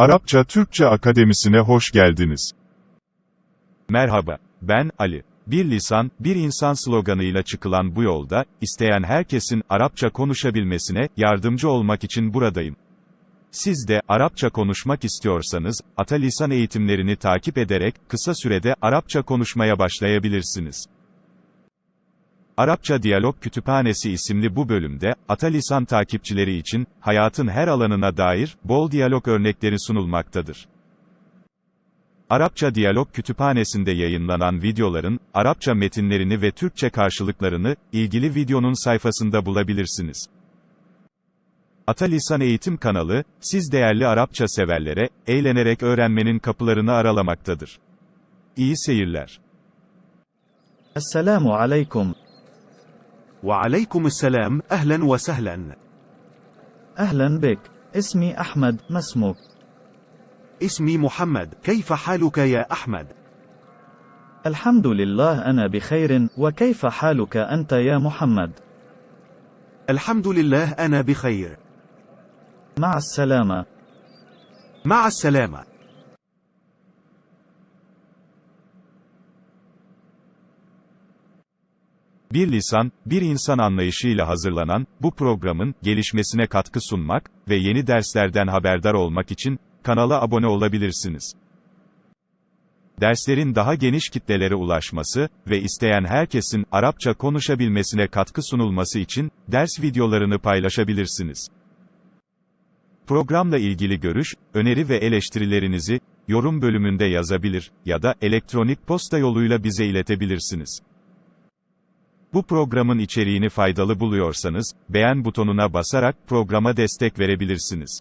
Arapça Türkçe Akademisi'ne hoş geldiniz. Merhaba, ben Ali. Bir lisan, bir insan sloganıyla çıkılan bu yolda, isteyen herkesin Arapça konuşabilmesine yardımcı olmak için buradayım. Siz de Arapça konuşmak istiyorsanız, Ata Lisan eğitimlerini takip ederek kısa sürede Arapça konuşmaya başlayabilirsiniz. Arapça Diyalog Kütüphanesi isimli bu bölümde, Atalisan takipçileri için, hayatın her alanına dair, bol diyalog örnekleri sunulmaktadır. Arapça Diyalog Kütüphanesi'nde yayınlanan videoların, Arapça metinlerini ve Türkçe karşılıklarını, ilgili videonun sayfasında bulabilirsiniz. Atalisan Eğitim kanalı, siz değerli Arapça severlere, eğlenerek öğrenmenin kapılarını aralamaktadır. İyi seyirler. Esselamu Aleyküm. وعليكم السلام أهلا وسهلا. أهلا بك. اسمي أحمد ما اسمك؟ اسمي محمد. كيف حالك يا أحمد؟ الحمد لله أنا بخير. وكيف حالك أنت يا محمد؟ الحمد لله أنا بخير. مع السلامة. مع السلامة. Bir lisan, bir insan anlayışıyla hazırlanan, bu programın, gelişmesine katkı sunmak ve yeni derslerden haberdar olmak için, kanala abone olabilirsiniz. Derslerin daha geniş kitlelere ulaşması ve isteyen herkesin Arapça konuşabilmesine katkı sunulması için, ders videolarını paylaşabilirsiniz. Programla ilgili görüş, öneri ve eleştirilerinizi, yorum bölümünde yazabilir ya da elektronik posta yoluyla bize iletebilirsiniz. Bu programın içeriğini faydalı buluyorsanız, beğen butonuna basarak programa destek verebilirsiniz.